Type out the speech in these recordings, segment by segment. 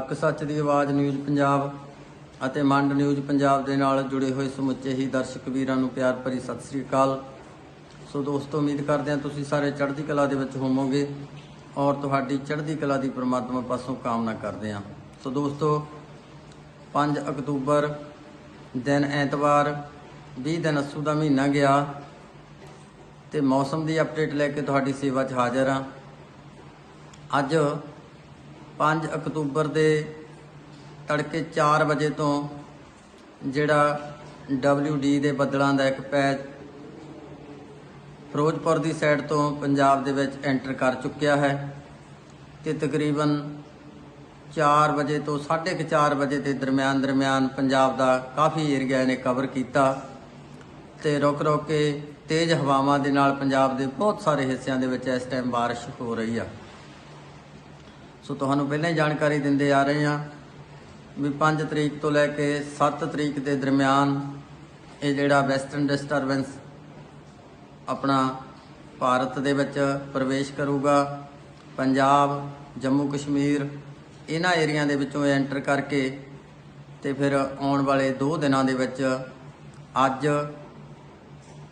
ਹੱਕ ਸੱਚ ਦੀ ਆਵਾਜ਼ ਨਿਊਜ਼ ਪੰਜਾਬ ਅਤੇ ਮੰਡ ਨਿਊਜ਼ ਪੰਜਾਬ ਦੇ ਨਾਲ ਜੁੜੇ ਹੋਏ ਸਮੁੱਚੇ ਹੀ ਦਰਸ਼ਕ ਵੀਰਾਂ ਨੂੰ ਪਿਆਰ ਭਰੀ ਸਤਿ ਸ੍ਰੀ ਅਕਾਲ। ਸੋ ਦੋਸਤੋ, ਉਮੀਦ ਕਰਦੇ ਹਾਂ ਤੁਸੀਂ ਸਾਰੇ ਚੜ੍ਹਦੀ ਕਲਾ ਦੇ ਵਿੱਚ ਹੋਵੋਗੇ ਔਰ ਤੁਹਾਡੀ ਚੜ੍ਹਦੀ ਕਲਾ ਦੀ ਪ੍ਰਮਾਤਮਾ ਪਾਸੋਂ ਕਾਮਨਾ ਕਰਦੇ ਹਾਂ। ਸੋ ਦੋਸਤੋ 5 ਅਕਤੂਬਰ ਦਿਨ ਐਤਵਾਰ 20 ਦਿਨ ਅਸੂ ਦਾ ਮਹੀਨਾ ਗਿਆ ਤੇ ਮੌਸਮ ਦੀ ਅਪਡੇਟ ਲੈ ਕੇ ਤੁਹਾਡੀ ਸੇਵਾ 'ਚ ਹਾਜ਼ਰ ਹਾਂ। ਅੱਜ 5 ਅਕਤੂਬਰ ਦੇ ਤੜਕੇ 4 ਵਜੇ ਤੋਂ ਜਿਹੜਾ WD ਦੇ ਬੱਦਲਾਂ ਦਾ ਇੱਕ ਪੈਚ ਫਿਰੋਜ਼ਪੁਰ ਦੀ ਸਾਈਡ ਤੋਂ ਪੰਜਾਬ ਦੇ ਵਿੱਚ ਐਂਟਰ ਕਰ ਚੁੱਕਿਆ ਹੈ ਤੇ ਤਕਰੀਬਨ 4 ਵਜੇ ਤੋਂ 4:30 ਵਜੇ ਦੇ ਦਰਮਿਆਨ ਦਰਮਿਆਨ ਪੰਜਾਬ ਦਾ ਕਾਫੀ ਏਰੀਆ ਨੇ ਕਵਰ ਕੀਤਾ ਤੇ ਰੁਕ ਰੁਕ ਕੇ ਤੇਜ਼ ਹਵਾਵਾਂ ਦੇ ਨਾਲ ਪੰਜਾਬ ਦੇ ਬਹੁਤ ਸਾਰੇ ਹਿੱਸਿਆਂ ਦੇ ਵਿੱਚ ਇਸ ਟਾਈਮ ਬਾਰਿਸ਼ ਹੋ ਰਹੀ ਆ। ਸੋ ਤੁਹਾਨੂੰ ਪਹਿਲਾਂ ਹੀ ਜਾਣਕਾਰੀ ਦਿੰਦੇ ਆ ਰਹੇ ਹਾਂ ਵੀ 5 ਤਰੀਕ ਤੋਂ ਲੈ ਕੇ 7 ਤਰੀਕ ਦੇ ਦਰਮਿਆਨ ਇਹ ਜਿਹੜਾ ਵੈਸਟਰਨ ਡਿਸਟਰਬੈਂਸ ਆਪਣਾ ਭਾਰਤ ਦੇ ਵਿੱਚ ਪ੍ਰਵੇਸ਼ ਕਰੂਗਾ, ਪੰਜਾਬ, ਜੰਮੂ ਕਸ਼ਮੀਰ, ਇਹਨਾਂ ਏਰੀਆ ਦੇ ਵਿੱਚੋਂ ਐਂਟਰ ਕਰਕੇ ਤੇ ਫਿਰ ਆਉਣ ਵਾਲੇ 2 ਦਿਨਾਂ ਦੇ ਵਿੱਚ ਅੱਜ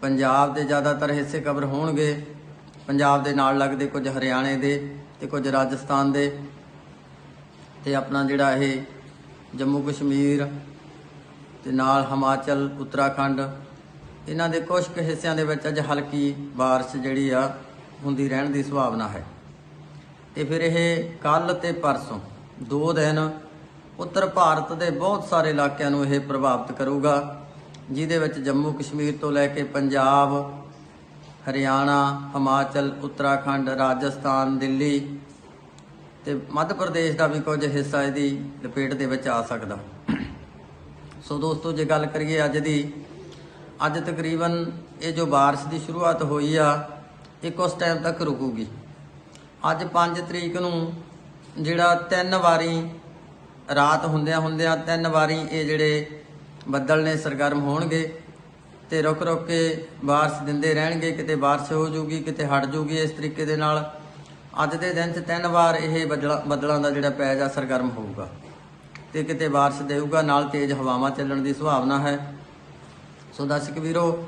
ਪੰਜਾਬ ਦੇ ਜ਼ਿਆਦਾਤਰ ਹਿੱਸੇ ਕਵਰ ਹੋਣਗੇ। ਪੰਜਾਬ ਦੇ ਨਾਲ ਲੱਗਦੇ ਕੁਝ ਹਰਿਆਣੇ ਦੇ ਤੇ ਕੁਝ ਰਾਜਸਥਾਨ ਦੇ ਤੇ ਆਪਣਾ ਜਿਹੜਾ ਇਹ ਜੰਮੂ ਕਸ਼ਮੀਰ ਤੇ ਨਾਲ ਹਿਮਾਚਲ ਉੱਤਰਾਖੰਡ ਇਹਨਾਂ ਦੇ ਕੁਝ ਕੁ ਹਿੱਸਿਆਂ ਦੇ ਵਿੱਚ ਅੱਜ ਹਲਕੀ بارش ਜਿਹੜੀ ਆ ਹੁੰਦੀ ਰਹਿਣ ਦੀ ਸੰਭਾਵਨਾ ਹੈ ਤੇ ਫਿਰ ਇਹ ਕੱਲ ਤੇ ਪਰਸੋਂ ਦੋ ਦਿਨ ਉੱਤਰ ਭਾਰਤ ਦੇ ਬਹੁਤ ਸਾਰੇ ਇਲਾਕਿਆਂ ਨੂੰ ਇਹ ਪ੍ਰਭਾਵਿਤ ਕਰੂਗਾ ਜਿਹਦੇ ਵਿੱਚ ਜੰਮੂ ਕਸ਼ਮੀਰ ਤੋਂ ਲੈ ਕੇ ਪੰਜਾਬ ਹਰਿਆਣਾ, ਹਿਮਾਚਲ, ਉੱਤਰਾਖੰਡ, ਰਾਜਸਥਾਨ, ਦਿੱਲੀ ਤੇ ਮੱਧ ਪ੍ਰਦੇਸ਼ ਦਾ ਵੀ ਕੁਝ ਹਿੱਸਾ ਇਹਦੀ ਲਪੇਟ ਦੇ ਵਿੱਚ ਆ ਸਕਦਾ। ਸੋ ਦੋਸਤੋ, ਜੇ ਗੱਲ ਕਰੀਏ ਅੱਜ ਦੀ, ਅੱਜ ਤਕਰੀਬਨ ਇਹ ਜੋ ਬਾਰਿਸ਼ ਦੀ ਸ਼ੁਰੂਆਤ ਹੋਈ ਆ, ਇਹ ਉਸ ਟਾਈਮ ਤੱਕ ਰੁਕੂਗੀ। ਅੱਜ 5 ਤਰੀਕ ਨੂੰ ਜਿਹੜਾ ਤਿੰਨ ਵਾਰੀ ਰਾਤ ਹੁੰਦਿਆਂ ਹੁੰਦਿਆਂ ਤਿੰਨ ਵਾਰੀ ਇਹ ਜਿਹੜੇ ਬੱਦਲ ਨੇ ਸਰਗਰਮ ਹੋਣਗੇ ਤੇ ਰੁਕ ਰੁਕ ਕੇ ਬਾਰਿਸ਼ ਦਿੰਦੇ ਰਹਿਣਗੇ, ਕਿਤੇ ਬਾਰਿਸ਼ ਹੋ ਜੂਗੀ, ਕਿਤੇ ਹਟ ਜੂਗੀ ਇਸ ਤਰੀਕੇ ਦੇ ਨਾਲ। ਅੱਜ ਦੇ ਦਿਨ 'ਚ ਤਿੰਨ ਵਾਰ ਇਹ ਬੱਦਲਾਂ ਦਾ ਜਿਹੜਾ ਪੈ ਜਾ ਸਰਗਰਮ ਹੋਊਗਾ। ਤੇ ਕਿਤੇ ਬਾਰਿਸ਼ ਦੇਊਗਾ, ਨਾਲ ਤੇਜ਼ ਹਵਾਵਾਂ ਚੱਲਣ ਦੀ ਸੰਭਾਵਨਾ ਹੈ। ਸੋ ਦਰਸ਼ਕ ਵੀਰੋ,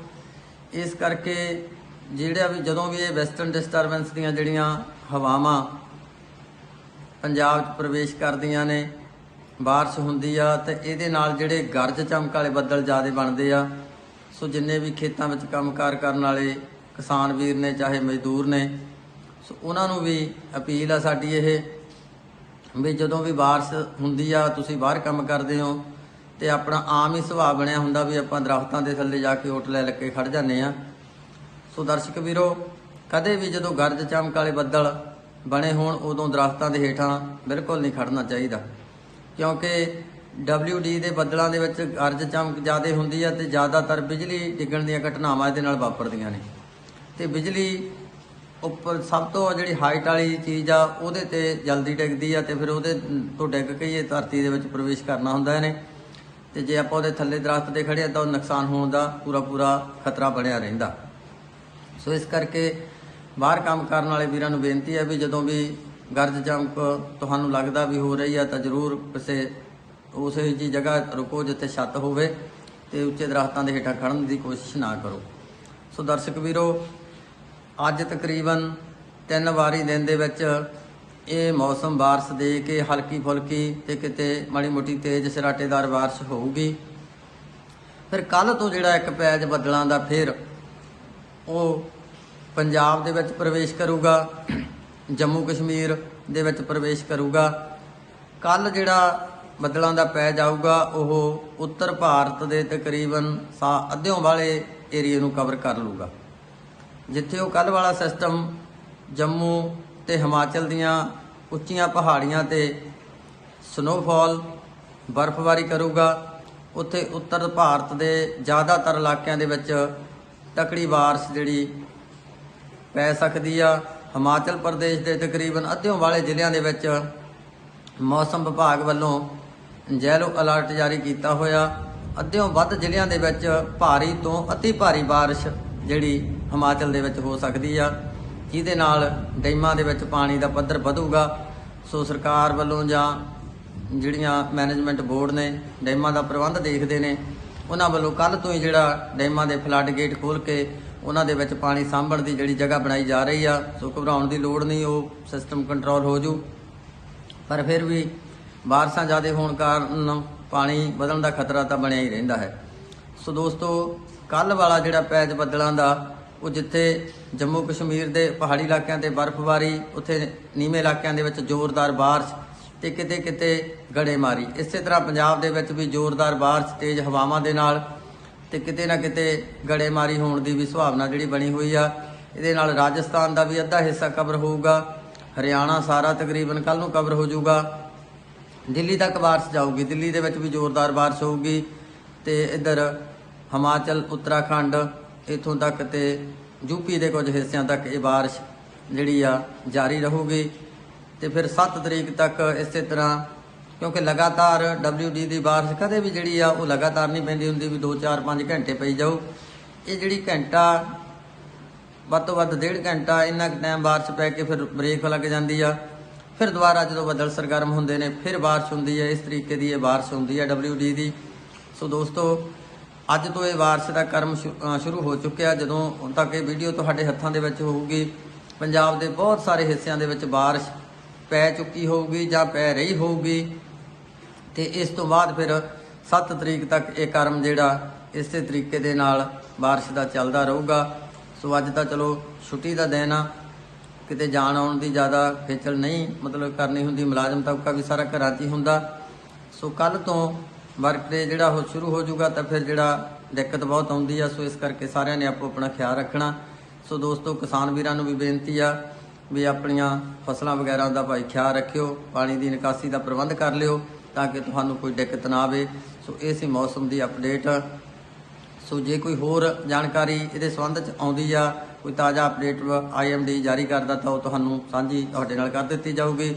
ਇਸ ਕਰਕੇ ਜਿਹੜਾ ਵੀ ਜਦੋਂ ਵੀ ਇਹ ਵੈਸਟਰਨ ਡਿਸਟਰਬੈਂਸ ਦੀਆਂ ਜਿਹੜੀਆਂ ਹਵਾਵਾਂ ਪੰਜਾਬ 'ਚ ਪ੍ਰਵੇਸ਼ ਕਰਦੀਆਂ ਨੇ, ਬਾਰਿਸ਼ ਹੁੰਦੀ ਆ, ਤੇ ਇਹਦੇ ਨਾਲ ਜਿਹੜੇ ਗਰਜ ਚਮਕ ਵਾਲੇ ਬੱਦਲ ਜ਼ਿਆਦਾ ਬਣਦੇ ਆ ਸੋ ਜਿੰਨੇ ਵੀ ਖੇਤਾਂ ਵਿੱਚ ਕੰਮ ਕੰਮਕਾਰ ਕਰਨ ਵਾਲੇ ਕਿਸਾਨ ਵੀਰ ਨੇ, ਚਾਹੇ ਮਜ਼ਦੂਰ ਨੇ, ਸੋ ਉਹਨਾਂ ਨੂੰ ਵੀ ਅਪੀਲ ਆ ਸਾਡੀ ਇਹ ਵੀ ਜਦੋਂ ਵੀ ਬਾਰਿਸ਼ ਹੁੰਦੀ ਆ, ਤੁਸੀਂ ਬਾਹਰ ਕੰਮ ਕਰਦੇ ਹੋ ਤੇ ਆਪਣਾ ਆਮ ਹੀ ਸੁਭਾਅ ਬਣਿਆ ਹੁੰਦਾ ਵੀ ਆਪਾਂ ਦਰਖਤਾਂ ਦੇ ਥੱਲੇ ਜਾ ਕੇ ਓਟ ਲੈ ਲੱਕੇ ਖੜ ਜਾਂਦੇ ਆ ਸੋ ਦਰਸ਼ਕ ਵੀਰੋ, ਕਦੇ ਵੀ ਜਦੋਂ ਗਰਜ ਚਮਕ ਵਾਲੇ ਬੱਦਲ ਬਣੇ ਹੋਣ, ਉਦੋਂ ਦਰਖਤਾਂ ਦੇ ਹੇਠਾਂ ਬਿਲਕੁਲ ਨਹੀਂ ਖੜਨਾ ਚਾਹੀਦਾ। ਕਿਉਂਕਿ WD ਦੇ ਬੱਦਲਾਂ ਦੇ ਵਿੱਚ ਗਰਜ ਚਮਕ ਜ਼ਿਆਦਾ ਹੁੰਦੀ ਆ ਤੇ ਜ਼ਿਆਦਾਤਰ ਬਿਜਲੀ ਡਿੱਗਣ ਦੀਆਂ ਘਟਨਾਵਾਂ ਇਹਦੇ ਨਾਲ ਵਾਪਰਦੀਆਂ ਨੇ। ਤੇ ਬਿਜਲੀ ਉੱਪਰ ਸਭ ਤੋਂ ਜਿਹੜੀ ਹਾਈਟ ਵਾਲੀ ਚੀਜ਼ ਆ, ਉਹਦੇ ਤੇ ਜਲਦੀ ਡਿੱਗਦੀ ਆ ਤੇ ਫਿਰ ਉਹਦੇ ਤੋਂ ਡਿੱਗ ਕੇ ਇਹ ਧਰਤੀ ਦੇ ਵਿੱਚ ਪ੍ਰਵੇਸ਼ ਕਰਨਾ ਹੁੰਦਾ ਇਹਨੇ। ਤੇ ਜੇ ਆਪਾਂ ਉਹਦੇ ਥੱਲੇ ਦਰਖਤ ਦੇ ਖੜੇ ਆ ਤਾਂ ਉਹ ਨੁਕਸਾਨ ਹੋਣ ਦਾ ਪੂਰਾ ਪੂਰਾ ਖਤਰਾ ਬਣਿਆ ਰਹਿੰਦਾ। ਸੋ ਇਸ ਕਰਕੇ ਬਾਹਰ ਕੰਮ ਕਰਨ ਵਾਲੇ ਵੀਰਾਂ ਨੂੰ ਬੇਨਤੀ ਹੈ ਵੀ ਜਦੋਂ ਵੀ ਗਰਜ ਚਮਕ ਤੁਹਾਨੂੰ ਲੱਗਦਾ ਵੀ ਹੋ ਰਹੀ ਆ ਤਾਂ ਜ਼ਰੂਰ ਕਿਸੇ ਉਸੇ ਜੀ ਜਗ੍ਹਾ ਰੁਕੋ ਜਿੱਥੇ ਛੱਤ ਹੋਵੇ ਤੇ ਉੱਚੇ ਦਰਖਤਾਂ ਦੇ ਹੇਠਾਂ ਖੜਨ ਦੀ ਕੋਸ਼ਿਸ਼ ਨਾ ਕਰੋ ਸੋ ਦਰਸ਼ਕ ਵੀਰੋ ਅੱਜ ਤਕਰੀਬਨ ਤਿੰਨ ਵਾਰੀ ਦਿਨ ਦੇ ਵਿੱਚ ਇਹ ਮੌਸਮ بارش ਦੇ ਕੇ ਹਲਕੀ ਫੁਲਕੀ ਤੇ ਕਿਤੇ ਮਾੜੀ ਮੋਟੀ ਤੇਜ਼ ਸਰਾਟੇਦਾਰ بارش ਹੋਊਗੀ ਫਿਰ ਕੱਲ ਤੋਂ ਜਿਹੜਾ ਇੱਕ ਪੈਜ ਬੱਦਲਾਂ ਦਾ ਫਿਰ ਉਹ ਪੰਜਾਬ ਦੇ ਵਿੱਚ ਪ੍ਰਵੇਸ਼ ਕਰੂਗਾ ਜੰਮੂ ਕਸ਼ਮੀਰ ਦੇ ਵਿੱਚ ਪ੍ਰਵੇਸ਼ ਕਰੂਗਾ ਕੱਲ ਜਿਹੜਾ ਬੱਦਲਾਂ ਦਾ ਪੈ ਜਾਊਗਾ, ਉਹ ਉੱਤਰ ਭਾਰਤ ਦੇ ਤਕਰੀਬਨ ਸਾ ਅੱਧਿਓਂ ਵਾਲੇ ਏਰੀਏ ਨੂੰ ਕਵਰ ਕਰ ਲੂਗਾ ਜਿੱਥੇ ਉਹ ਕੱਲ ਵਾਲਾ ਸਿਸਟਮ ਜੰਮੂ ਤੇ ਹਿਮਾਚਲ ਦੀਆਂ ਉੱਚੀਆਂ ਪਹਾੜੀਆਂ ਤੇ ਸਨੋਫਾਲ ਬਰਫ਼ਬਾਰੀ ਕਰੂਗਾ, ਉੱਥੇ ਉੱਤਰ ਭਾਰਤ ਦੇ ਜ਼ਿਆਦਾਤਰ ਇਲਾਕਿਆਂ ਦੇ ਵਿੱਚ ਤਕੜੀ ਬਾਰਿਸ਼ ਜਿਹੜੀ ਪੈ ਸਕਦੀ ਆ। ਹਿਮਾਚਲ ਪ੍ਰਦੇਸ਼ ਦੇ ਤਕਰੀਬਨ ਅੱਧਿਓਂ ਵਾਲੇ ਜ਼ਿਲ੍ਹਿਆਂ ਦੇ ਵਿੱਚ ਮੌਸਮ ਵਿਭਾਗ ਵੱਲੋਂ ਜੈਲੋ ਅਲਰਟ ਜਾਰੀ ਕੀਤਾ ਹੋਇਆ। ਅੱਧਿਓਂ ਵੱਧ ਜ਼ਿਲ੍ਹਿਆਂ ਦੇ ਵਿੱਚ ਭਾਰੀ ਤੋਂ ਅਤੀ ਭਾਰੀ ਬਾਰਿਸ਼ ਜਿਹੜੀ ਹਿਮਾਚਲ ਦੇ ਵਿੱਚ ਹੋ ਸਕਦੀ ਆ। ਜਿਹਦੇ ਨਾਲ ਡੈਮਾਂ ਦੇ ਵਿੱਚ ਪਾਣੀ ਦਾ ਪੱਧਰ ਵਧੂਗਾ। ਸੋ ਸਰਕਾਰ ਵੱਲੋਂ ਜਾਂ ਜਿਹੜੀਆਂ ਮੈਨੇਜਮੈਂਟ ਬੋਰਡ ਨੇ ਡੈਮਾਂ ਦਾ ਪ੍ਰਬੰਧ ਦੇਖਦੇ ਨੇ, ਉਹਨਾਂ ਵੱਲੋਂ ਕੱਲ ਤੋਂ ਹੀ ਜਿਹੜਾ ਡੈਮਾਂ ਦੇ ਫਲੱਡ ਗੇਟ ਖੋਲ ਕੇ ਉਹਨਾਂ ਦੇ ਵਿੱਚ ਪਾਣੀ ਸਾਂਭਣ ਦੀ ਜਿਹੜੀ ਜਗ੍ਹਾ ਬਣਾਈ ਜਾ ਰਹੀ ਆ, ਸੋ ਘਬਰਾਉਣ ਦੀ ਲੋੜ ਨਹੀਂ, ਉਹ ਸਿਸਟਮ ਕੰਟਰੋਲ ਹੋ ਜੂ। ਪਰ ਫਿਰ ਵੀ ਬਾਰਿਸ਼ਾਂ ਜ਼ਿਆਦਾ ਹੋਣ ਕਾਰਨ ਪਾਣੀ ਵਧਣ ਦਾ ਖਤਰਾ ਤਾਂ ਬਣਿਆ ਹੀ ਰਹਿੰਦਾ ਹੈ। ਸੋ ਦੋਸਤੋ, ਕੱਲ ਵਾਲਾ ਜਿਹੜਾ ਪੈਚ ਬੱਦਲਾਂ ਦਾ, ਉਹ ਜਿੱਥੇ ਜੰਮੂ ਕਸ਼ਮੀਰ ਦੇ ਪਹਾੜੀ ਇਲਾਕਿਆਂ ਤੇ ਬਰਫ਼ਬਾਰੀ, ਉੱਥੇ ਨੀਵੇਂ ਇਲਾਕਿਆਂ ਦੇ ਵਿੱਚ ਜ਼ੋਰਦਾਰ ਬਾਰਿਸ਼ ਤੇ ਕਿਤੇ ਕਿਤੇ ਗੜੇਮਾਰੀ। ਇਸੇ ਤਰ੍ਹਾਂ ਪੰਜਾਬ ਦੇ ਵਿੱਚ ਵੀ ਜ਼ੋਰਦਾਰ ਬਾਰਿਸ਼, ਤੇਜ਼ ਹਵਾਵਾਂ ਦੇ ਨਾਲ ਤੇ ਕਿਤੇ ਨਾ ਕਿਤੇ ਗੜੇਮਾਰੀ ਹੋਣ ਦੀ ਵੀ ਸੰਭਾਵਨਾ ਜਿਹੜੀ ਬਣੀ ਹੋਈ ਆ। ਇਹਦੇ ਨਾਲ ਰਾਜਸਥਾਨ ਦਾ ਵੀ ਅੱਧਾ ਹਿੱਸਾ ਕਵਰ ਹੋਊਗਾ, ਹਰਿਆਣਾ ਸਾਰਾ ਤਕਰੀਬਨ ਕੱਲ ਨੂੰ ਕਵਰ ਹੋ ਜਾਊਗਾ। ਦਿੱਲੀ ਤੱਕ ਬਾਰਿਸ਼ ਜਾਊਗੀ। ਦਿੱਲੀ ਦੇ ਵਿੱਚ ਵੀ ਜ਼ੋਰਦਾਰ ਬਾਰਿਸ਼ ਹੋਊਗੀ ਤੇ ਇੱਧਰ ਹਿਮਾਚਲ, ਉੱਤਰਾਖੰਡ, ਇਥੋਂ ਤੱਕ ਤੇ ਯੂਪੀ ਦੇ ਕੁਝ ਹਿੱਸਿਆਂ ਤੱਕ ਇਹ ਬਾਰਿਸ਼ ਜਿਹੜੀ ਆ ਜਾਰੀ ਰਹੂਗੀ। ਤੇ ਫਿਰ 7 ਤਰੀਕ ਤੱਕ ਇਸੇ ਤਰ੍ਹਾਂ, ਕਿਉਂਕਿ ਲਗਾਤਾਰ WD ਦੀ ਬਾਰਿਸ਼ ਕਦੇ ਵੀ ਜਿਹੜੀ ਆ ਉਹ ਲਗਾਤਾਰ ਨਹੀਂ ਪੈਂਦੀ ਹੁੰਦੀ, ਵੀ 2 4 5 ਘੰਟੇ ਪਈ ਜਾਊ। ਇਹ ਜਿਹੜੀ ਘੰਟਾ, ਵੱਧ ਤੋਂ ਵੱਧ ਡੇਢ ਘੰਟਾ ਇੰਨਾ ਕੁ ਟਾਈਮ ਬਾਰਿਸ਼ ਪੈ ਕੇ ਫਿਰ ਬ੍ਰੇਕ ਲੱਗ ਜਾਂਦੀ ਆ। ਫਿਰ ਦੁਬਾਰਾ ਜਦੋਂ ਬੱਦਲ ਸਰਗਰਮ ਹੁੰਦੇ ਨੇ, ਫਿਰ ਬਾਰਿਸ਼ ਹੁੰਦੀ ਹੈ, ਇਸ ਤਰੀਕੇ ਦੀ ਇਹ ਬਾਰਿਸ਼ ਹੁੰਦੀ ਹੈ WD ਦੀ। ਸੋ ਦੋਸਤੋ, ਅੱਜ ਤੋਂ ਇਹ ਬਾਰਿਸ਼ ਦਾ ਕਰਮ ਸ਼ੁ- ਸ਼ੁਰੂ ਹੋ ਚੁੱਕਿਆ। ਜਦੋਂ ਤੱਕ ਇਹ ਵੀਡੀਓ ਤੁਹਾਡੇ ਹੱਥਾਂ ਦੇ ਵਿੱਚ ਹੋਊਗੀ, ਪੰਜਾਬ ਦੇ ਬਹੁਤ ਸਾਰੇ ਹਿੱਸਿਆਂ ਦੇ ਵਿੱਚ ਬਾਰਿਸ਼ ਪੈ ਚੁੱਕੀ ਹੋਊਗੀ ਜਾਂ ਪੈ ਰਹੀ ਹੋਊਗੀ। ਤੇ ਇਸ ਤੋਂ ਬਾਅਦ ਫਿਰ 7 ਤਰੀਕ ਤੱਕ ਇਹ ਕਰਮ ਜਿਹੜਾ, ਇਸੇ ਤਰੀਕੇ ਦੇ ਨਾਲ ਬਾਰਿਸ਼ ਦਾ ਚੱਲਦਾ ਰਹੂਗਾ। ਸੋ ਅੱਜ ਤਾਂ ਚਲੋ ਛੁੱਟੀ ਦਾ ਦਿਨ ਆ। ਕਿਤੇ ਜਾਣ ਆਉਣ ਦੀ ਜ਼ਿਆਦਾ ਖੇਚਲ ਨਹੀਂ, ਮਤਲਬ ਕਰਨੀ ਹੁੰਦੀ ਮੁਲਾਜ਼ਮ ਤਬਕਾ ਵੀ ਸਾਰਾ ਘਰਾਂ 'ਚ ਹੀ ਹੁੰਦਾ। ਸੋ ਕੱਲ ਤੋਂ ਵਰਕ ਡੇ ਜਿਹੜਾ ਉਹ ਸ਼ੁਰੂ ਹੋ ਜਾਊਗਾ ਤਾਂ ਫਿਰ ਜਿਹੜਾ ਦਿੱਕਤ ਬਹੁਤ ਆਉਂਦੀ ਆ, ਸੋ ਇਸ ਕਰਕੇ ਸਾਰਿਆਂ ਨੇ ਆਪੋ ਆਪਣਾ ਖਿਆਲ ਰੱਖਣਾ। ਸੋ ਦੋਸਤੋ, ਕਿਸਾਨ ਵੀਰਾਂ ਨੂੰ ਵੀ ਬੇਨਤੀ ਆ ਵੀ ਆਪਣੀਆਂ ਫਸਲਾਂ ਵਗੈਰਾ ਦਾ ਭਾਈ ਖਿਆਲ ਰੱਖਿਓ, ਪਾਣੀ ਦੀ ਨਿਕਾਸੀ ਦਾ ਪ੍ਰਬੰਧ ਕਰ ਲਿਓ ਤਾਂ ਕਿ ਤੁਹਾਨੂੰ ਕੋਈ ਦਿੱਕਤ ਨਾ ਆਵੇ। ਸੋ ਇਹ ਸੀ ਮੌਸਮ ਦੀ ਅਪਡੇਟ ਸੋ ਜੇ ਕੋਈ ਹੋਰ ਜਾਣਕਾਰੀ ਇਹਦੇ ਸੰਬੰਧ ਚ ਆਉਂਦੀ ਆ, ਕੋਈ ਤਾਜ਼ਾ ਅਪਡੇਟ ਆਈਐਮਡੀ ਜਾਰੀ ਕਰਦਾ ਤਾਂ ਉਹ ਤੁਹਾਨੂੰ ਸਾਂਝੀ ਤੁਹਾਡੇ ਨਾਲ ਕਰ ਦਿੱਤੀ ਜਾਊਗੀ।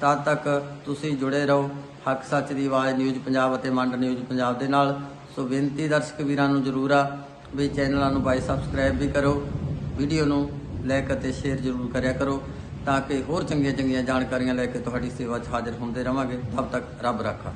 ਤਦ ਤੱਕ ਤੁਸੀਂ ਜੁੜੇ ਰਹੋ ਹੱਕ ਸੱਚ ਦੀ ਆਵਾਜ਼ ਨਿਊਜ਼ ਪੰਜਾਬ ਅਤੇ ਮੰਡ ਨਿਊਜ਼ ਪੰਜਾਬ ਦੇ ਨਾਲ। ਸੋ ਬੇਨਤੀ ਦਰਸ਼ਕ ਵੀਰਾਂ ਨੂੰ ਜ਼ਰੂਰ ਆ ਵੀ ਚੈਨਲਾਂ ਨੂੰ ਬਾਈ ਸਬਸਕ੍ਰਾਈਬ ਵੀ ਕਰੋ, ਵੀਡੀਓ ਨੂੰ ਲਾਈਕ ਅਤੇ ਸ਼ੇਅਰ ਜ਼ਰੂਰ ਕਰਿਆ ਕਰੋ ਤਾਂ ਕਿ ਹੋਰ ਚੰਗੀਆਂ ਚੰਗੀਆਂ ਜਾਣਕਾਰੀਆਂ ਲੈ ਕੇ ਤੁਹਾਡੀ ਸੇਵਾ 'ਚ ਹਾਜ਼ਰ ਹੁੰਦੇ ਰਵਾਂਗੇ। ਤਦ ਤੱਕ ਰੱਬ ਰਾਖਾ।